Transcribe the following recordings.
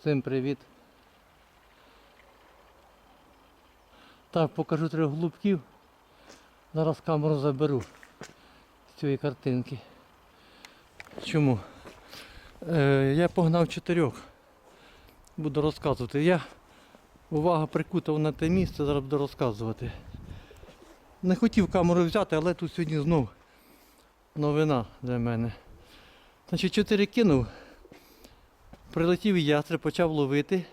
Всім привіт. Так, покажу трьох голубків. Зараз камеру заберу з цієї картинки. Чому? Е, я погнав чотирьох. Буду розказувати. Я увага прикутав на те місце, зараз буду розказувати. Не хотів камеру взяти, але тут сьогодні знов новина для мене. Значить, чотири кинув. Прилетів ястреб, почав ловити.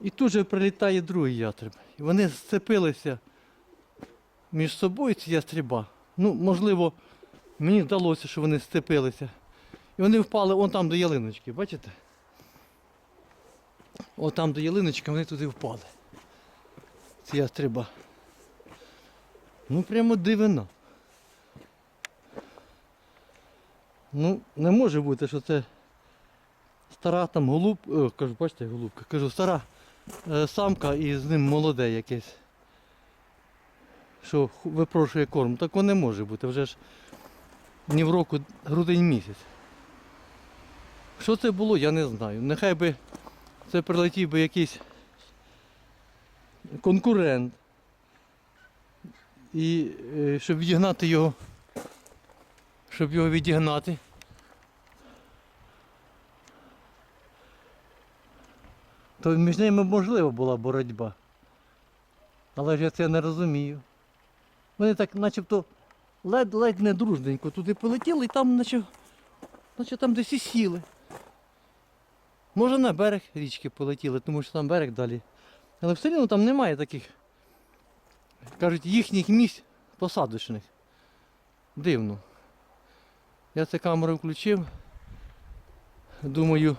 І тут же прилітає другий ястреб. І вони сцепилися між собою ці ястреба. Ну, можливо, мені здалося, що вони сцепилися. І вони впали вон там до ялиночки, бачите? О там до ялиночки вони туди впали. Ці ястреба. Ну прямо дивина. Ну, не може бути, що це стара там голуб, о, кажу, бачите, голубка, кажу, стара е, самка і з ним молоде якесь. Що випрошує корм. Такого не може бути, вже ж ні в року грудень місяць. Що це було, я не знаю. Нехай би це прилетів би якийсь конкурент. І е, щоб відігнати його, щоб його відігнати. То між ними можлива була боротьба. Але ж я це не розумію. Вони так начебто ледь-ледь не дружненько туди полетіли і там наче, наче там десь і сіли. Може на берег річки полетіли, тому що там берег далі. Але все одно там немає таких, кажуть, їхніх місць посадочних. Дивно. Я цю камеру включив. Думаю,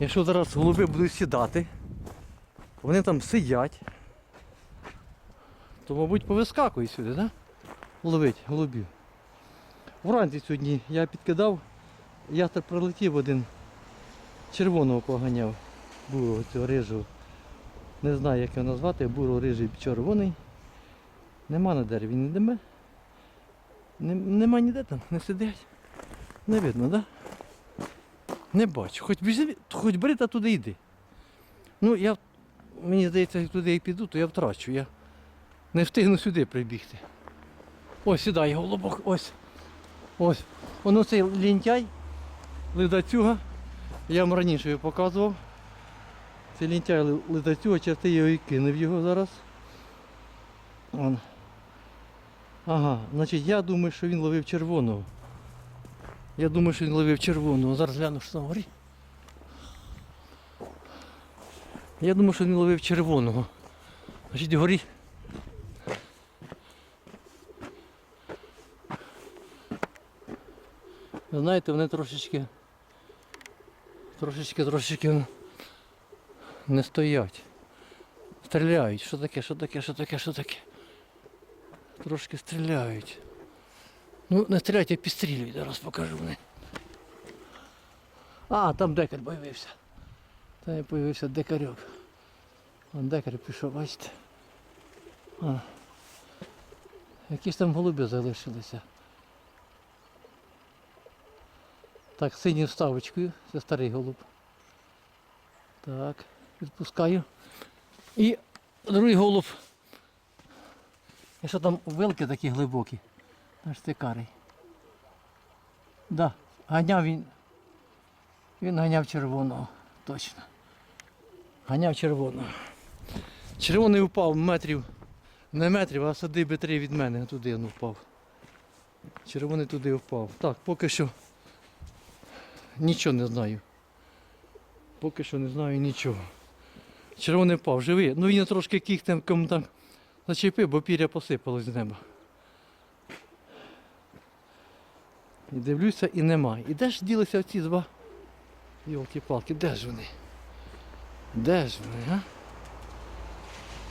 якщо зараз голуби будуть сідати, вони там сидять, то, мабуть, повискакують сюди, так? Ловить голубів. Вранці сьогодні я підкидав, ястер прилетів один, червоного поганяв, бурого цього рижого. Не знаю, як його назвати, буро рижий червоний. Нема на дереві ні деме. Нема ніде там, не сидять. Не видно, так? Да? Не бачу. Хоч біжи, хоч бери та туди йди. Ну, я, мені здається, як туди я піду, то я втрачу. Я не встигну сюди прибігти. Ось сідає голубок, ось. Ось. Воно цей лінтяй, ледацюга. Я вам раніше його показував. Цей лінтяй ледацюга, черти його і кинув його зараз. Вон. Ага, значить я думаю, що він ловив червоного. Я думаю, що він ловив червоного. Зараз гляну, що там горі. Я думаю, що він ловив червоного. Значить, горі. Ви знаєте, вони трошечки трошечки, трошечки не стоять. Стріляють. Що таке, що таке, що таке, що таке? Трошки стріляють. Ну, не стріляють, а підстрілюють, зараз покажу вони. А, там декар появився. Там і появився декарьок. Вон декар пішов, бачите. А. Якісь там голуби залишилися. Так, синьою вставочкою, це старий голуб. Так, відпускаю. І другий голуб. І що там вилки такі глибокі. Наш цикарий. Да, ганяв він. Він ганяв червоного, точно. Ганяв червоного. Червоний впав метрів, не метрів, а садиби три від мене туди він впав. Червоний туди впав. Так, поки що нічого не знаю. Поки що не знаю нічого. Червоний впав, живий. Ну він трошки кіхтем так зачепив, бо піря посипалось з неба. І дивлюся і нема. І де ж ділися ці два? Йолки-палки, де ж вони? Де ж вони, а?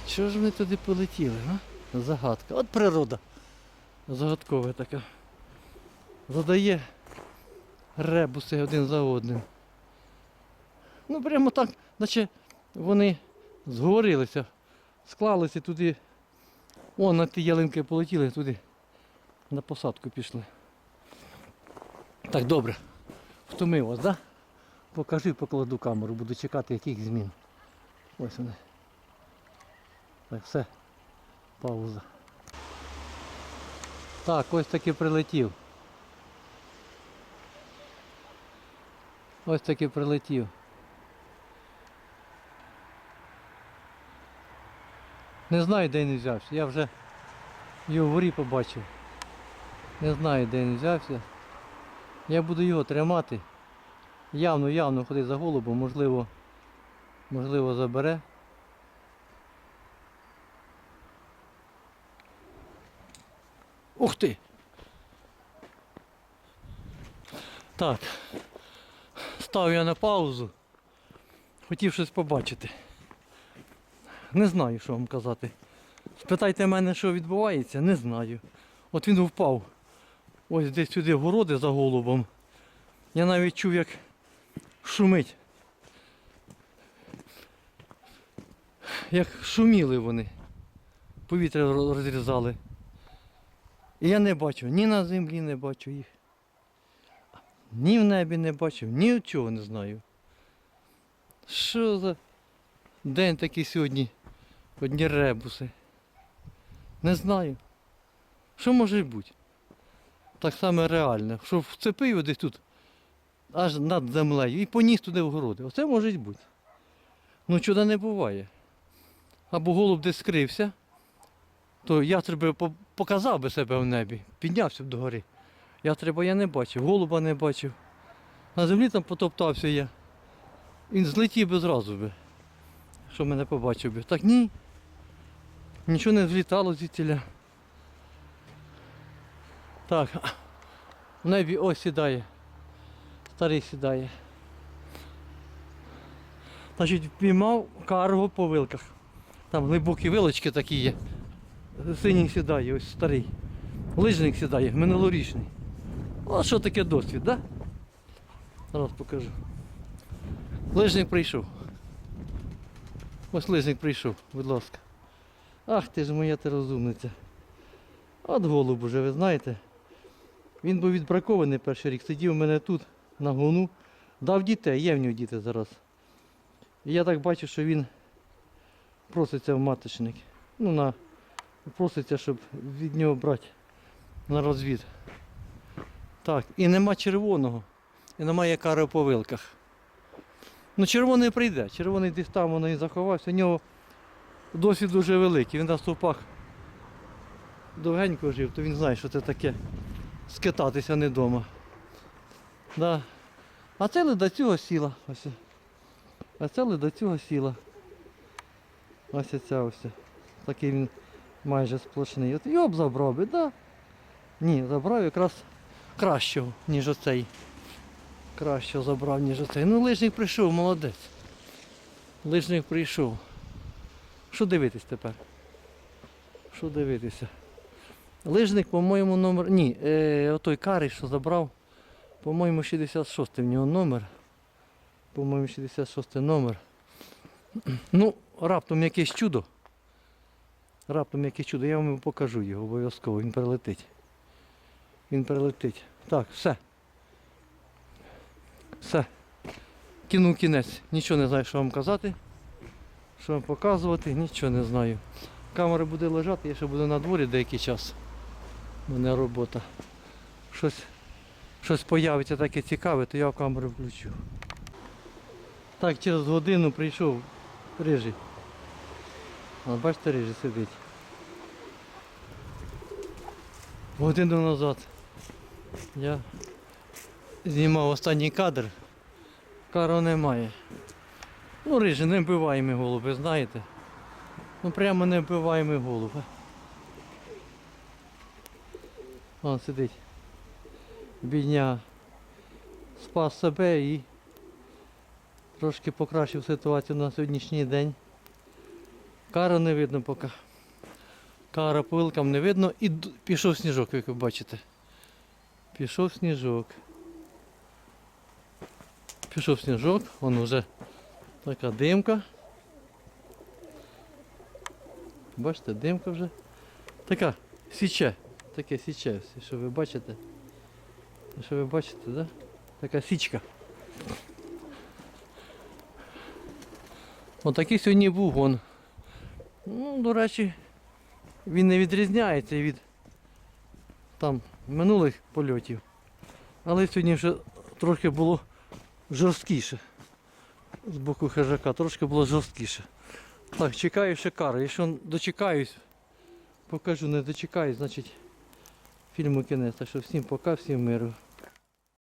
Чого ж вони туди полетіли, а? Загадка. От природа. Загадкова така. Задає ребуси один за одним. Ну прямо так, наче вони зговорилися, склалися туди. О, на ті ялинки полетіли туди. На посадку пішли. Так, добре. Втомив вас? Да? Покажи, покладу камеру, буду чекати яких змін. Ось вони. Так, все. Пауза. Так, ось таки прилетів. Ось таки прилетів. Не знаю, де він взявся. Я вже його вгорі побачив. Не знаю, де він взявся. Я буду його тримати. Явно, явно ходить за голубом, можливо, можливо забере. Ух ти! Так. Став я на паузу. Хотів щось побачити. Не знаю, що вам казати. Спитайте мене, що відбувається, не знаю. От він впав. Ось десь сюди городи за голубом. Я навіть чув, як шумить. Як шуміли вони. Повітря розрізали. І я не бачу, ні на землі не бачу їх. Ні в небі не бачив, нічого не знаю. Що за день такий сьогодні? Одні ребуси. Не знаю. Що може бути? Так само реально. Що вцепив його десь тут, аж над землею і поніс туди в городи. Оце може бути. Ну чуда не буває. Або голуб десь скрився, то ястреб показав би себе в небі, піднявся б до гори. Ястреба я не бачив, голуба не бачив. На землі там потоптався я. Він злетів би зразу би, що мене побачив би. Так ні. Нічого не злітало звідтіля. Так, в небі ось сідає. Старий сідає. Значить, впіймав карго по вилках. Там глибокі вилочки такі є. Синій сідає, ось старий. Лижник сідає, минулорічний. О, що таке досвід, да? Зараз покажу. Лижник прийшов. Ось лижник прийшов, будь ласка. Ах ти ж моя ти розумниця. От голуб уже, ви знаєте. Він був відбракований перший рік, сидів у мене тут на гону, дав дітей, є в нього діти зараз. І я так бачу, що він проситься в маточник. Ну, на, проситься, щоб від нього брати на розвід. Так, і нема червоного, і немає кари по вилках. Ну, червоний прийде, червоний десь там воно і заховався. У нього досвід дуже великий. Він на стовпах довгенько жив, то він знає, що це таке скитатися не вдома. Да. А це ли до цього сіла. Ось. А це до цього сіла. Ось ця ось. Такий він майже сплошний. От його б забрав би, да? Ні, забрав якраз кращого, ніж оцей. Кращого забрав, ніж оцей. Ну лижник прийшов, молодець. Лижник прийшов. Що дивитись тепер? Що дивитися? Лижник, по-моєму, номер. Ні, е, отой карий, що забрав. По-моєму, 66 в нього номер. По-моєму, 66 номер. Ну, раптом якесь чудо. Раптом якесь чудо. Я вам покажу його обов'язково. Він перелетить. Він перелетить. Так, все. Все. Кинув кінець. Нічого не знаю, що вам казати. Що вам показувати, нічого не знаю. Камера буде лежати, я ще буду на дворі деякий час. Мене робота. Щось, щось появиться таке цікаве, то я камеру включу. Так, через годину прийшов рижий. А, бачите, рижий сидить. Годину назад я знімав останній кадр. Кару немає. Ну, рижий, не вбиваємо голуби, знаєте. Ну прямо не вбиваємо голуби. Вон сидить. Бідня спас себе і трошки покращив ситуацію на сьогоднішній день. Кара не видно поки. Кара по вилкам не видно і пішов сніжок, як ви бачите. Пішов сніжок. Пішов сніжок, вон вже така димка. Бачите, димка вже. Така січе. Таке січе, що ви бачите. Що ви бачите, да? Така січка. Отакий сьогодні був гон. Ну, до речі, він не відрізняється від там минулих польотів. Але сьогодні вже трохи було жорсткіше. З боку хижака трошки було жорсткіше. Так, чекаю ще кари. Якщо дочекаюсь, покажу, не дочекаюсь, значить фільму кінець. Так що всім пока, всім миру.